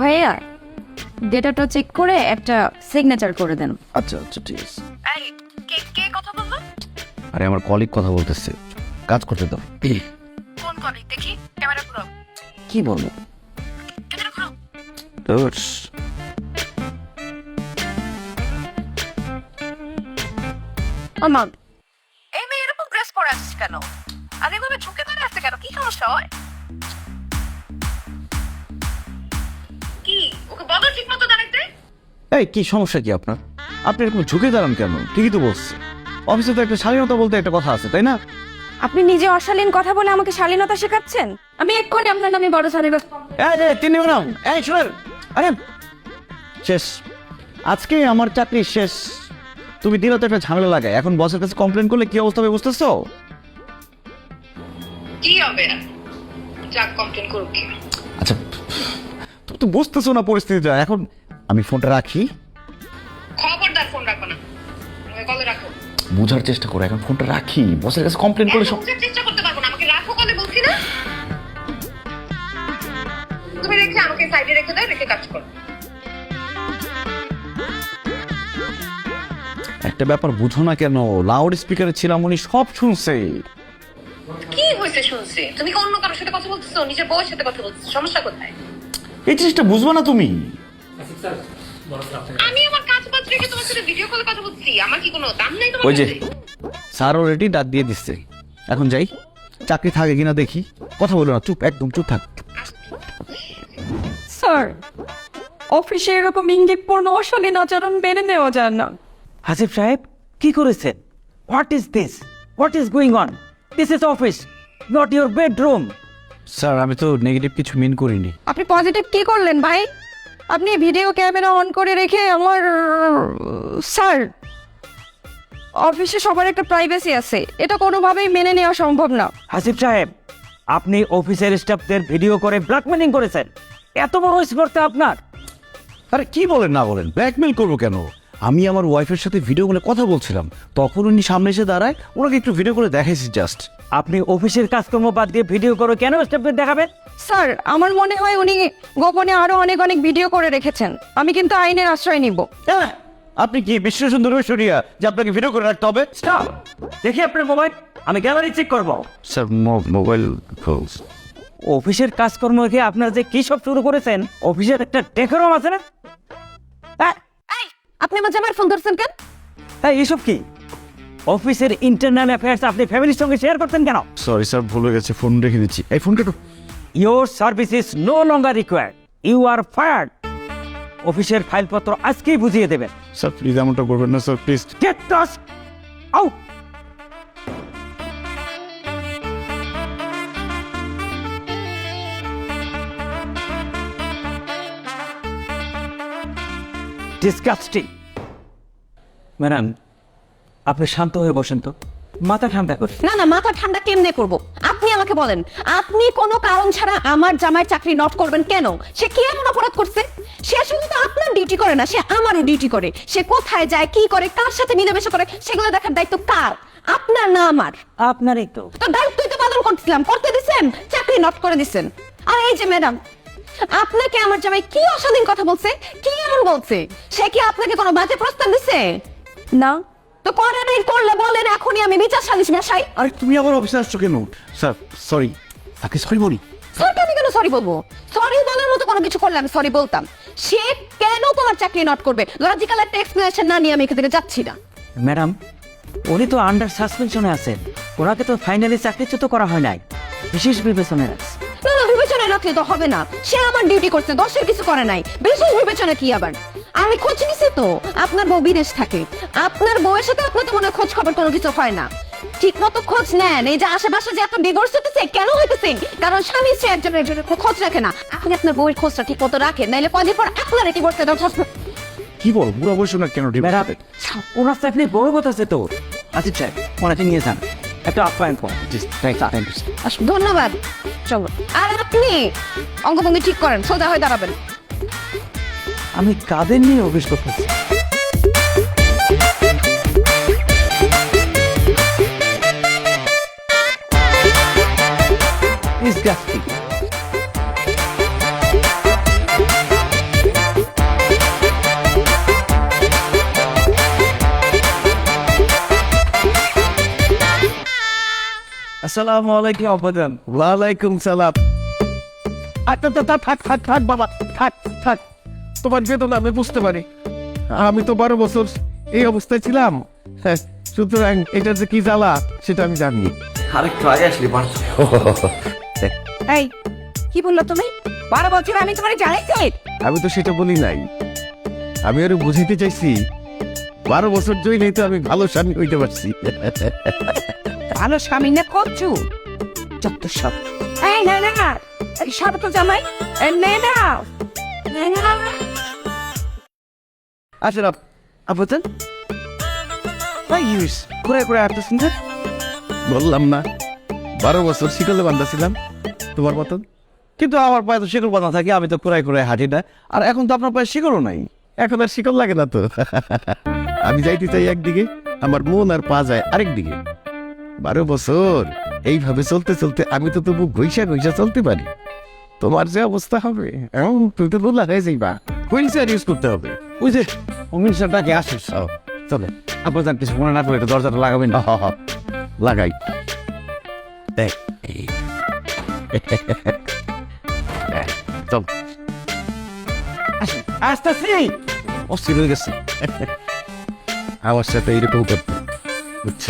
ভাইয়া ডেটাটা চেক করে একটা সিগনেচার করে দেন। আচ্ছা আচ্ছা ঠিক আছে। কে কে কথা বলল? আরে আমার কলিগ কথা বলতেছে। কাজ করতে দাও। ফোন করে দেখি ক্যামেরা পুরো কি বলব? ক্যামেরা আমার এই মেয়ে এরকম ড্রেস পরে আসছিস কেন? আর এভাবে ঝুঁকে ধরে আসছে কেন? কি সমস্যা হয়? এই কি সমস্যা কি আপনার? আপনি এরকম ঝুঁকে দাঁড়ান কেন? ঠিকই তো বলছে। অফিসে তো একটা স্বাধীনতা বলতে একটা কথা আছে তাই না? আপনি নিজে অশালীন কথা বলে আমাকে শালীনতা শেখাচ্ছেন? আমি এক্ষুনি আপনার নামে বড় শালীনতা এই যে তিনি ম্যাডাম এই শুনেন। আরে শেষ। আজকে আমার চাকরি শেষ। তুমি দিনও তো একটা ঝামেলা লাগায়। এখন বসের কাছে কমপ্লেন করলে কি অবস্থা হবে বুঝতেছো? কি হবে? যাক কমপ্লেন করুক। কি আচ্ছা তুমি তো বুঝতেছো না পরিস্থিতিটা। এখন আমি ফোনটা রাখি। খবরদার ফোন রাখো না। কলে রাখো। বোঝার চেষ্টা করো এখন ফোনটা রাখি। বসের কাছে কমপ্লেন করলে এখন সব বুঝার চেষ্টা করতে পারব না আমাকে রাখো কলে বলছি না। তুমি রেখে আমাকে সাইডে রেখে দাও রেখে কাজ করো। একটা ব্যাপার বুঝো না কেন লাউড স্পিকারে ছিলাম উনি সব শুনছে। কি হয়েছে শুনছে? তুমি কি অন্য কারোর সাথে কথা বলতেছো? নিজের বউয়ের সাথে কথা বলতেছো? সমস্যা কোথায়? এই জিনিসটা বুঝব না তুমি। আমি আমার কাজ বাজ রেখে তোমার সাথে ভিডিও কলে কথা বলছি। আমার কি কোনো দাম নাই তোমার ওই যে স্যার অলরেডি ডাক দিয়ে দিচ্ছে। এখন যাই। চাকরি থাকে কিনা দেখি। কথা বলো না চুপ একদম চুপ থাক। স্যার অফিসে এরকম ইঙ্গিতপূর্ণ অশালীন আচরণ মেনে নেওয়া যায় না। হাসিফ সাহেব কি করেছেন? What is this what is going on this is office not your bedroom sir আমি তো নেগেটিভ কিছু মিন করিনি। আপনি পজিটিভ কি করলেন ভাই? আপনি ভিডিও ক্যামেরা অন করে রেখে আমার স্যার অফিসে সবার একটা প্রাইভেসি আছে। এটা কোনোভাবেই মেনে নেওয়া সম্ভব না। হাসিফ সাহেব আপনি অফিসের স্টাফদের ভিডিও করে ব্ল্যাকমেলিং করেছেন। এত বড় স্পর্ধা আপনার। আরে কি বলেন না বলেন? ব্ল্যাকমেল করব কেন? আমি আমার ওয়াইফের সাথে ভিডিও করে কথা বলছিলাম। তখন উনি সামনে এসে দাঁড়ায় ওনাকে একটু ভিডিও করে দেখাইছি জাস্ট আপনি অফিসের কাজকর্ম বাদ দিয়ে ভিডিও করে কেন স্টাফদের দেখাবেন? স্যার আমার মনে হয় উনি গোপনে আরও অনেক অনেক ভিডিও করে রেখেছেন। আমি কিন্তু আইনের আশ্রয় নিব। হ্যাঁ, আপনি কি বিশ্ব সুন্দর ঐশ্বরিয়া যে আপনাকে ভিডিও করে রাখতে হবে? স্টপ দেখি আপনার মোবাইল আমি গ্যালারি চেক করব। স্যার মোবাইল অফিসের কাজকর্ম কি আপনার যে কি সব শুরু করেছেন? অফিসের একটা ডেকোরাম আছে না? আপনি আমার জামার ফোন ধরছেন কেন? হ্যাঁ এসব কি? অফিসের ইন্টারনাল অ্যাফেয়ার্স আপনি ফ্যামিলির সঙ্গে শেয়ার করতেন কেন? সরি স্যার ভুল হয়ে গেছে ফোন রেখে দিচ্ছি। এই ফোনটা একটু your service is no longer required you are fired অফিসের ফাইলপত্র আজকেই বুঝিয়ে দেবেন। স্যার প্লিজ এমনটা করবেন না sir please get out disgusting madam আপনি শান্ত হয়ে বসেন তো। মাথা ঠান্ডা করে। না না মাথা ঠান্ডা কেমনে করব? আপনি আমাকে বলেন আপনি কোনো কারণ ছাড়া আমার জামাই চাকরি নট করবেন কেন? সে কি এমন অপরাধ করছে? সে শুধু তো আপনার ডিউটি করে না সে আমারও ডিউটি করে। সে কোথায় যায় কি করে কার সাথে মিলেমিশে করে সেগুলো দেখার দায়িত্ব কার? আপনার না আমার। আপনারই তো। তো দায়িত্বই তো পালন করতেছিলাম করতে দিছেন চাকরি নট করে দিছেন। আর এই যে ম্যাডাম আপনাকে আমার জামাই কি অশালীন কথা বলছে? কি এমন বলছে? সে কি আপনাকে কোনো বাজে প্রস্তাব দিছে? না। তো করে নাই করলে বলেন এখনই আমি বিচার সালিশ বসাই আরে তুমি আবার অফিসে আসছো কেন? স্যার সরি তাকে সরি বলি। সরকে আমি কেন সরি বলব? সরি বলার মতো কোনো কিছু করলে আমি সরি বলতাম। সে কেন তোমার চাকরি নট করবে? লজিক্যাল একটা এক্সপ্লেনেশন না নিয়ে আমি এখান থেকে যাচ্ছি না। ম্যাডাম উনি তো আন্ডার সাসপেনশনে আছেন। ওনাকে তো ফাইনালি চাকরিচ্যুত করা হয় নাই। বিশেষ বিবেচনায় আছে। না না রাখলে তো হবে না। সে আমার ডিউটি করছে দশের কিছু করে নাই। বিশেষ বিবেচনা কি আবার? আমি খোঁজ নিছি তো আপনার বউ বিদেশ থাকে। আপনার বউয়ের সাথে আপনার তো মনে খোঁজ খবর কোনো কিছু হয় না। ঠিক মতো খোঁজ নেন। এই যে আশেপাশে যে এত ডিভোর্স হতেছে কেন হইতেছে? কারণ স্বামী স্ত্রী একজন একজনের খোঁজ রাখে না। আপনি আপনার বউয়ের খোঁজটা ঠিক মতো রাখেন নাইলে কদিন পর আপনার ডিভোর্স কি বল বুড়া বয়স না কেন ম্যাডাম ওনার চাকরি বড় কথা আছে তো আসিফ সাহেব ওনাকে নিয়ে যান। একটা আপ্যায়ন ধন্যবাদ। চলো। আর আপনি অঙ্গভঙ্গি ঠিক করেন সোজা হয়ে দাঁড়াবেন। আমি কাদের নিয়ে অফিস করতেছি? আসসালামু আলাইকুম আব্বাজান ওয়ালাইকুম সালাম আচ্ছা আচ্ছা, থাক থাক থাক থাক বাবা থাক থাক। তোমার বেদনা আমি বুঝতে পারি। আমি তো বারো বছর এই অবস্থায় ছিলাম। হ্যাঁ, সুতরাং এটার যে কি জ্বালা সেটা আমি জানি। আরেকটু আগে আসলি এই কি বলল তুমি? বারো বছর আমি তোমার জানাইছি। আমি তো সেটা বলি নাই। আমি আরও বুঝাইতে চাইছি বারো বছর জয় নেই তো আমি ভালো স্বামী হইতে পারছি। ভালো স্বামী না করছু যত সব। এই না না এই সব তো জামাই নে না ভাই ইউস ঘুরে ঘুরে যে বললাম না বারো বছর শিকলে বান্ধা ছিলাম তোমার মতন? কিন্তু আমার পায়ে তো শিকড় বাঁধা থাকে আমি তো কুড়াই কুড়াই হাঁটি না। আর এখন তো আপনার পায়ে শিকড়ও নাই। এখন আর শিকল লাগে না তো। আমি যাইতে চাই একদিকে আমার মন আর পা যায় আরেক দিকে। বারো বছর। এইভাবে চলতে চলতে আমি তো তবু ঘইসা ঘইসা চলতে পারি। তোমার যে অবস্থা হবে এমন তুই তো বললা হয়ে যাইবা। হুইলচেয়ার ইউজ করতে হবে। ওই যে অমিত সাহেবটাকে আসিস। চলে। আব্বাজান কিছু মনে না করে দরজাটা লাগাবেন। না হ। লাগাই। দেখ চল। আসতেছি। অস্থির হয়ে গেছে। আমার সাথে এরকম করতে। বুঝছ?